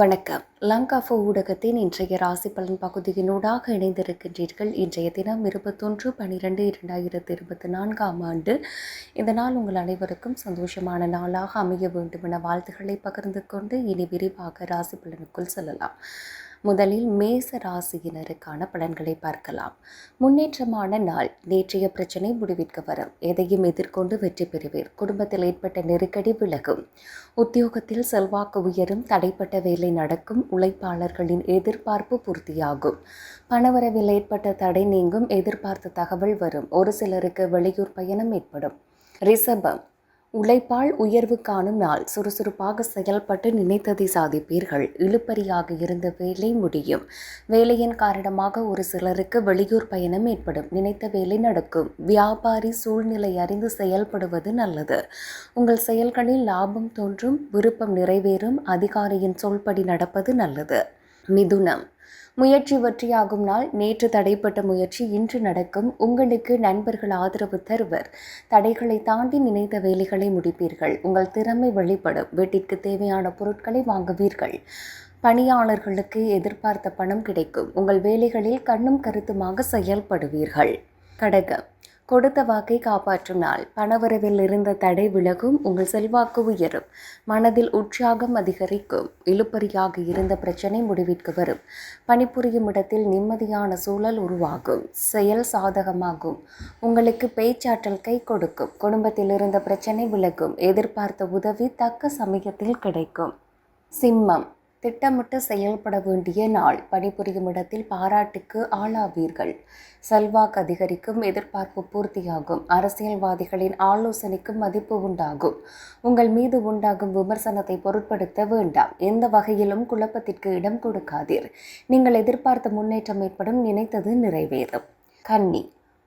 வணக்கம். லங்காஃபோ ஊடகத்தின் இன்றைய ராசி பலன் பகுதியினூடாக இணைந்திருக்கின்றீர்கள். இன்றைய தினம் இருபத்தொன்று பன்னிரெண்டு இரண்டாயிரத்தி இருபத்தி நான்காம் ஆண்டு. இந்த நாள் உங்கள் அனைவருக்கும் சந்தோஷமான நாளாக அமைய வேண்டும் என வாழ்த்துக்களை பகிர்ந்து கொண்டு இனி விரிவாக ராசி பலனுக்குள் செல்லலாம். முதலில் மேச ராசியினருக்கான பலன்களை பார்க்கலாம். முன்னேற்றமான நாள். நேற்றைய பிரச்சனை முடிவிற்கு வரும். எதையும் எதிர்கொண்டு வெற்றி பெறுவீர். குடும்பத்தில் ஏற்பட்ட நெருக்கடி விலகும். உத்தியோகத்தில் செல்வாக்கு உயரும். தடைப்பட்ட வேலை நடக்கும். உழைப்பாளர்களின் எதிர்பார்ப்பு பூர்த்தியாகும். பணவரவில் ஏற்பட்ட தடை நீங்கும். எதிர்பார்த்த தகவல் வரும். ஒரு சிலருக்கு வெளியூர் பயணம் ஏற்படும். ரிஷபம். உழைப்பால் உயர்வு காணும் நாள். சுறுசுறுப்பாக செயல்பட்டு நினைத்ததை சாதிப்பீர்கள். இழுப்பறியாக இருந்த வேலை முடியும். வேலையின் காரணமாக ஒரு சிலருக்கு வெளியூர் பயணம் ஏற்படும். நினைத்த வேலை நடக்கும். வியாபாரி சூழ்நிலை அறிந்து செயல்படுவது நல்லது. உங்கள் செயல்களில் லாபம் தோன்றும் விருப்பம் நிறைவேறும் அதிகாரியின் சொல்படி நடப்பது நல்லது. மிதுனம். முயற்சி வெற்றியாகும் நாள். நேற்று தடைப்பட்ட முயற்சி இன்று நடக்கும். உங்களுக்கு நண்பர்கள் ஆதரவு தருவர். தடைகளை தாண்டி நினைத்த வேலைகளை முடிப்பீர்கள். உங்கள் திறமை வெளிப்படும். வீட்டிற்கு தேவையான பொருட்களை வாங்குவீர்கள். பணியாளர்களுக்கு எதிர்பார்த்த பணம் கிடைக்கும். உங்கள் வேலைகளில் கண்ணும் கருத்துமாக செயல்படுவீர்கள். கடகம். கொடுத்த வாக்கை காப்பாற்றும் நாள் பணவரவில் இருந்த தடை விலகும் உங்கள் செல்வாக்கு உயரும். மனதில் உற்சாகம் அதிகரிக்கும். இழுப்பறியாக இருந்த பிரச்சனை முடிவிற்கு வரும். பணிபுரியும் இடத்தில் நிம்மதியான சூழல் உருவாகும். செயல் சாதகமாகும். உங்களுக்கு பேச்சாற்றல் கை கொடுக்கும். குடும்பத்தில் இருந்த பிரச்சனை விலகும். எதிர்பார்த்த உதவி தக்க சமயத்தில் கிடைக்கும். சிம்மம். திட்டமிட்டு செயல்பட வேண்டிய நாள். பணிபுரியும் இடத்தில் பாராட்டுக்கு ஆளாவீர்கள். செல்வாக்கு அதிகரிக்கும் எதிர்பார்ப்பு பூர்த்தியாகும். அரசியல்வாதிகளின் ஆலோசனைக்கு மதிப்பு உண்டாகும். உங்கள் மீது உண்டாகும் விமர்சனத்தை பொருட்படுத்த வேண்டாம். எந்த வகையிலும் குழப்பத்திற்கு இடம் கொடுக்காதீர். நீங்கள் எதிர்பார்த்த முன்னேற்றம் ஏற்படும் நினைத்தது நிறைவேறும். கன்னி.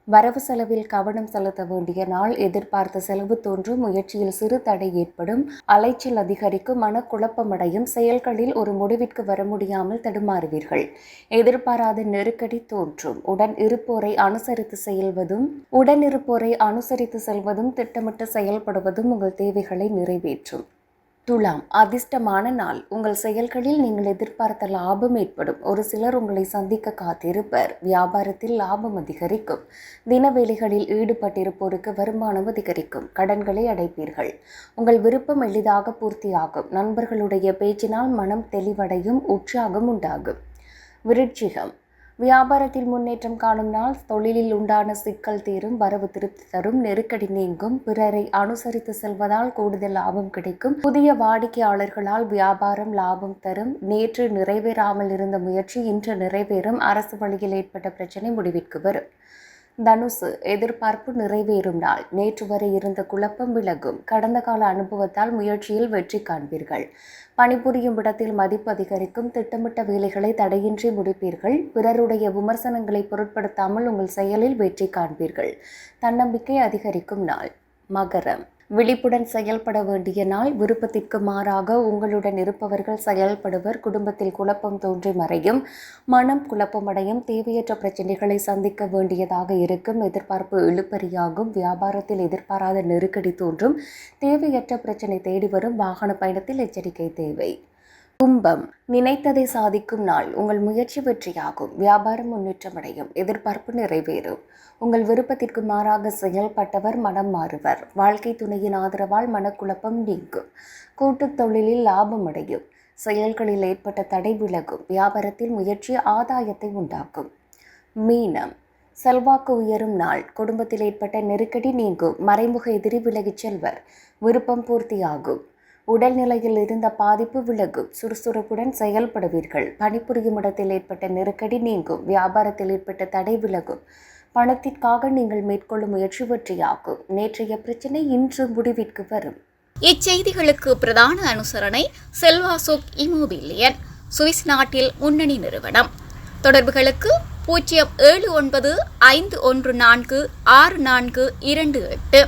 வரவு செலவில் கவனம் செலுத்த வேண்டிய நாள் எதிர்பார்த்த செலவு தோன்றும் முயற்சியில் சிறு தடை ஏற்படும். அலைச்சல் அதிகரிக்கும். மனக்குழப்பமடையும். செயல்களில் ஒரு முடிவிற்கு வர முடியாமல் தடுமாறுவீர்கள். எதிர்பாராத நெருக்கடி தோன்றும். உடன் இருப்போரை அனுசரித்து செயல்வதும் உடன் இருப்போரை அனுசரித்து செல்வதும் திட்டமிட்டு செயல்படுவதும் உங்கள் தேவைகளை நிறைவேற்றும். துலாம் அதிர்ஷ்டமான நாள். உங்கள் செயல்களில் நீங்கள் எதிர்பார்த்த லாபம் ஏற்படும். ஒரு சிலர் உங்களை சந்திக்க காத்திருப்பர். வியாபாரத்தில் லாபம் அதிகரிக்கும். தினவேலைகளில் ஈடுபட்டிருப்போருக்கு வருமானம் அதிகரிக்கும். கடன்களை அடைப்பீர்கள். உங்கள் விருப்பம் எளிதாக பூர்த்தியாகும். நண்பர்களுடைய பேச்சினால் மனம் தெளிவடையும் உற்சாகம் உண்டாகும். விருட்சிகம் வியாபாரத்தில் முன்னேற்றம் காணும் நாள் தொழிலில் உண்டான சிக்கல் தீரும் வரவு திருப்தி தரும் நெருக்கடி நீங்கும் பிறரை அனுசரித்து செல்வதால் கூடுதல் லாபம் கிடைக்கும். புதிய வாடிக்கையாளர்களால் வியாபாரம் லாபம் தரும். நேற்று நிறைவேறாமல் இருந்த முயற்சி இன்று நிறைவேறும். அரசு வழியில் ஏற்பட்ட பிரச்சனை முடிவிற்கு வரும். தனுசு எதிர்பார்ப்பு நிறைவேறும் நாள். நேற்று வரை இருந்த குழப்பம் விலகும். கடந்த கால அனுபவத்தால் முயற்சியில் வெற்றி காண்பீர்கள். பணிபுரியும் இடத்தில் மதிப்பு அதிகரிக்கும். திட்டமிட்ட வேலைகளை தடையின்றி முடிப்பீர்கள். பிறருடைய விமர்சனங்களை பொருட்படுத்தாமல் உங்கள் செயலில் வெற்றி காண்பீர்கள். தன்னம்பிக்கை அதிகரிக்கும் நாள். மகரம். விழிப்புடன் செயல்பட வேண்டிய நாள் விருப்பத்திற்கு மாறாக உங்களுடன் இருப்பவர்கள் செயல்படுவர். குடும்பத்தில் குழப்பம் தோன்றி மறையும். மனம் குழப்பமடையும். தேவையற்ற பிரச்சனைகளை சந்திக்க வேண்டியதாக இருக்கும். எதிர்பார்ப்பு இழுப்பறியாகும் வியாபாரத்தில் எதிர்பாராத நெருக்கடி தோன்றும். தேவையற்ற பிரச்சனை தேடி வரும். வாகன பயணத்தில் எச்சரிக்கை தேவை. கும்பம் நினைத்ததை சாதிக்கும் நாள் உங்கள் முயற்சி வெற்றியாகும். வியாபாரம் முன்னேற்றமடையும். எதிர்பார்ப்பு நிறைவேறும். உங்கள் விருப்பத்திற்கு மாறாக செயல்பட்டவர் மனம் மாறுவர். வாழ்க்கை துணையின் ஆதரவால் மனக்குழப்பம் நீங்கும். கூட்டுத் தொழிலில் லாபம் அடையும். செயல்களில் ஏற்பட்ட தடை விலகும். வியாபாரத்தில் முயற்சி ஆதாயத்தை உண்டாக்கும். மீனம் செல்வாக்கு உயரும் நாள். குடும்பத்தில் ஏற்பட்ட நெருக்கடி நீங்கும். மறைமுக எதிரி விலகிச் செல்வர். விருப்பம் பூர்த்தியாகும். உடல்நிலையில் இருந்த பாதிப்பு விலகும். சுறுசுறுப்புடன் செயல்படுவீர்கள். பணிபுரியும் இடத்தில் ஏற்பட்ட நெருக்கடி நீங்கும். வியாபாரத்தில் ஏற்பட்ட தடை விலகும். பணத்திற்காக நீங்கள் மேற்கொள்ளும் முயற்சி வெற்றியாகும். நேற்றைய பிரச்சனை இன்று முடிவிற்கு வரும். இச்செய்திகளுக்கு பிரதான அனுசரணை செல்வாசோக் இமோபிலியன் சுவிஸ் நாட்டில் முன்னணி நிறுவனம். தொடர்புகளுக்கு பூஜ்ஜியம் ஏழு ஒன்பது ஐந்து ஒன்று நான்கு ஆறு நான்கு இரண்டு எட்டு.